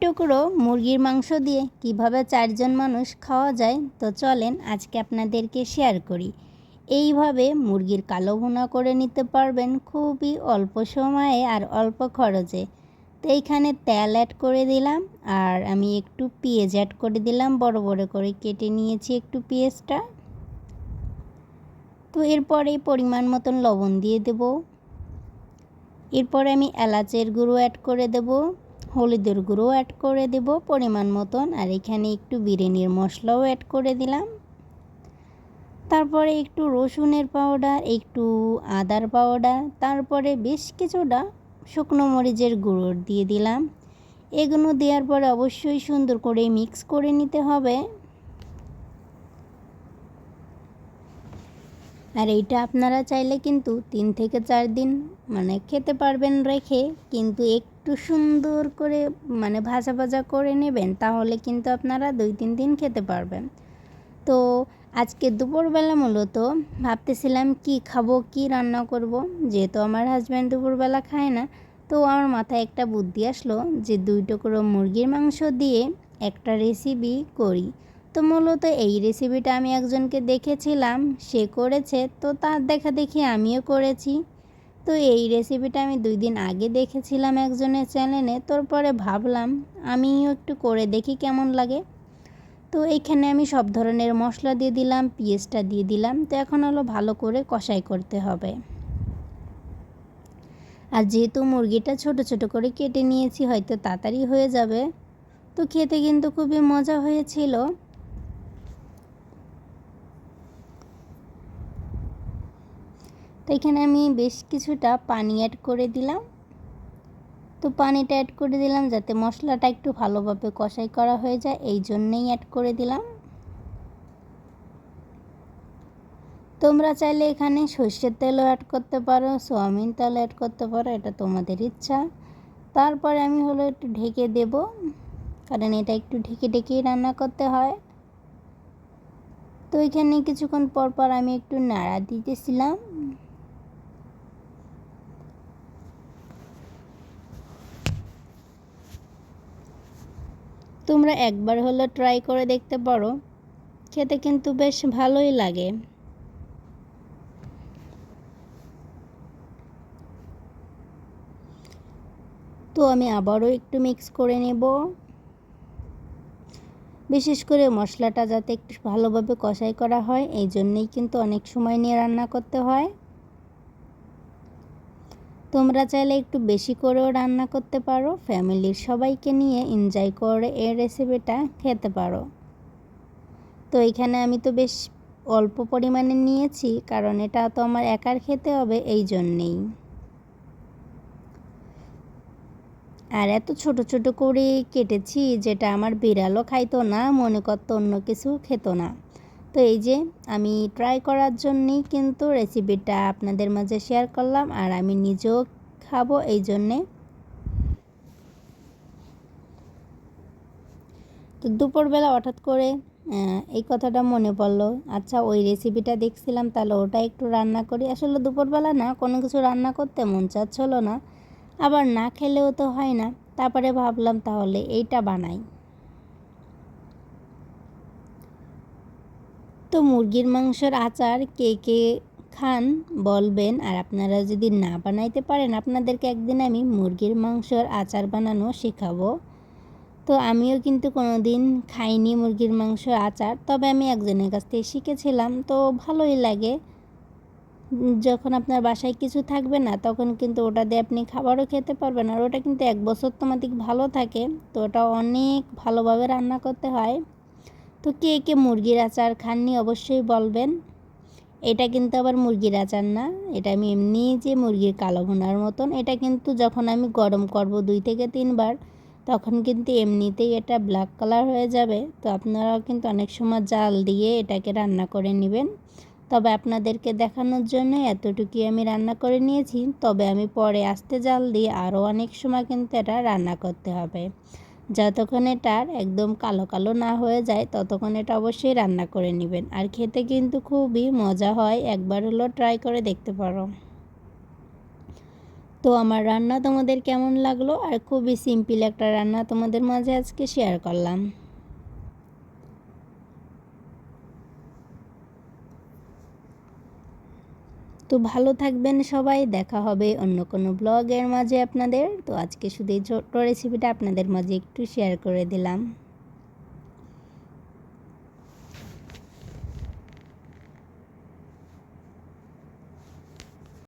টুকরো মুরগির মাংস দিয়ে কীভাবে চারজন মানুষ খাওয়া যায়, তো চলেন আজকে আপনাদেরকে শেয়ার করি। এইভাবে মুরগির কালো ভুনা করে নিতে পারবেন খুবই অল্প সময়ে আর অল্প খরচে। তো এইখানে তেল অ্যাড করে দিলাম আর আমি একটু পেঁয়াজ অ্যাড করে দিলাম, বড় বড় করে কেটে নিয়েছি একটু পেঁয়াজটা। তো এরপরে পরিমাণ মতন লবণ দিয়ে দেব। এরপরে আমি এলাচের গুঁড়ো অ্যাড করে দেবো। হলুদের গুঁড়ো অ্যাড করে দেব পরিমাণ মতন। আর এখানে একটু বিরিয়ানির মশলাও অ্যাড করে দিলাম। তারপরে একটু রসুনের পাউডার একটু আদার পাউডার তারপরে বেশ কিছুটা শুকনো মরিচের গুঁড়ো দিয়ে দিলাম। এগুলো দেওয়ার পরে অবশ্যই সুন্দর করে মিক্স করে নিতে হবে। আর এইটা আপনারা চাইলে কিন্তু তিন থেকে চার দিন মানে খেতে পারবেন রেখে, কিন্তু একটু সুন্দর করে মানে ভাজা ভাজা করে নেবেন, তাহলে কিন্তু আপনারা দুই তিন দিন খেতে পারবেন। তো আজকে দুপুরবেলা মূলত ভাবতেছিলাম কি খাব, কি রান্না করব, যেহেতু আমার হাজব্যান্ড দুপুরবেলা খায় না, তো আমার মাথায় একটা বুদ্ধি আসলো যে দুই টুকরো মুরগির মাংস দিয়ে একটা রেসিপি করি। তো মূলত এই রেসিপিটা আমি একজনকে দেখেছিলাম, সে করেছে, তো তার দেখা দেখি আমিও করেছি। তো এই রেসিপিটা আমি দুই দিন আগে দেখেছিলাম একজনের চ্যানেলে তারপরে ভাবলাম আমিও একটু করে দেখি কেমন লাগে। তো এইখানে আমি সব ধরনের মশলা দিয়ে দিলাম পেঁয়াজটা দিয়ে দিলাম, তো এখন হলো ভালো করে কষাই করতে হবে। আর যেহেতু মুরগিটা ছোট ছোট করে কেটে নিয়েছি, হয়তো তাড়াতাড়ি হয়ে যাবে। তো খেতে কিন্তু খুবই মজা হয়েছিল। তো এখানে আমি বেশ কিছুটা পানি অ্যাড করে দিলাম। তো পানিটা অ্যাড করে দিলাম যাতে মশলাটা একটু ভালোভাবে কষাই করা হয়ে যায়, এই জন্যেই অ্যাড করে দিলাম। তোমরা চাইলে এখানে সর্ষের তেলও অ্যাড করতে পারো, সোয়াবিন তেল অ্যাড করতে পারো, এটা তোমাদের ইচ্ছা। তারপরে আমি হলো একটু ঢেকে দেব, কারণ এটা একটু ঢেকে ঢেকেই রান্না করতে হয়। তো এখানে কিছুক্ষণ পর পর আমি একটু নাড়া দিতেছিলাম। তোমরা একবার হলো ট্রাই করে দেখতে পারো। খেতে কিন্তু বেশ ভালোই লাগে। তো আমি আবারও একটু মিক্স করে নেব। বিশেষ করে মশলাটা যাতে একটু ভালোভাবে কষাই করা হয়, এই জন্যেই কিন্তু অনেক সময় নিয়ে রান্না করতে হয়। তোমরা চাইলে একটু বেশি করেও রান্না করতে পারো, ফ্যামিলির সবাইকে নিয়ে এনজয় করে এই রেসিপিটা খেতে পারো। তো এখানে আমি তো বেশ অল্প পরিমাণে নিয়েছি, কারণ এটা তো আমার একার খেতে হবে, এই জন্যেই। আর এত ছোট ছোট করে কেটেছি, যেটা আমার বিড়ালও খাইতো না, মনে করতো অন্য কিছু খেত না। তো এই যে আমি ট্রাই করার জন্যেই কিন্তু রেসিপিটা আপনাদের মাঝে শেয়ার করলাম আর আমি নিজেও খাব এই জন্যে। তো দুপুরবেলা হঠাৎ করে এই কথাটা মনে পড়ল আচ্ছা ওই রেসিপিটা দেখছিলাম, তাহলে ওটা একটু রান্না করি। আসলে দুপুরবেলা না, কোনো কিছু রান্না করতে মন চাচ্ছিল না, আবার না খেলেও তো হয় না। তারপরে ভাবলাম তাহলে এইটা বানাই। তো মুরগির মাংসের আচার কে কে খান বলবেন? আর আপনারা যদি না বানাইতে পারেন, আপনাদেরকে একদিন আমি মুরগির মাংসর আচার বানানো শেখাবো। তো আমিও কিন্তু কোনো দিন খাইনি মুরগির মাংস আচার, তবে আমি একজনের কাছ থেকে শিখেছিলাম, তো ভালোই লাগে। যখন আপনার বাসায় কিছু থাকবে না, তখন কিন্তু ওটা দিয়ে আপনি খাবারও খেতে পারবেন, আর ওটা কিন্তু এক বছর তোমাদের ভালো থাকে, তো ওটা অনেক ভালোভাবে রান্না করতে হয়। তো কে কে মুরগির আচার খাননি অবশ্যই বলবেন। এটা কিন্তু আবার মুরগির আচার না, এটা আমি এমনি যে মুরগির কালো ভুনার মতন, এটা কিন্তু যখন আমি গরম করব দুই থেকে তিনবার, তখন কিন্তু এমনিতেই এটা ব্ল্যাক কালার হয়ে যাবে। তো আপনারাও কিন্তু অনেক সময় জাল দিয়ে এটাকে রান্না করে নেবেন। তবে আপনাদেরকে দেখানোর জন্য এতটুকুই আমি রান্না করে নিয়েছি। তবে আমি পরে আস্তে জাল দিয়ে আরও অনেক সময় কিন্তু এটা রান্না করতে হবে। যতক্ষণ এটার একদম কালো কালো না হয়ে যায়, ততক্ষণ এটা অবশ্যই রান্না করে নেবেন। আর খেতে কিন্তু খুবই মজা হয়, একবার হলো ট্রাই করে দেখতে পারো। তো আমার রান্না তোমাদের কেমন লাগল? আর খুবই সিম্পল একটা রান্না তোমাদের মাঝে আজকে শেয়ার করলাম। তো ভালো থাকবেন সবাই, দেখা হবে অন্য কোনো ব্লগের মাঝে আপনাদের। তো আজকে শুধু এই ছোট্ট রেসিপিটা আপনাদের মাঝে একটু শেয়ার করে দিলাম।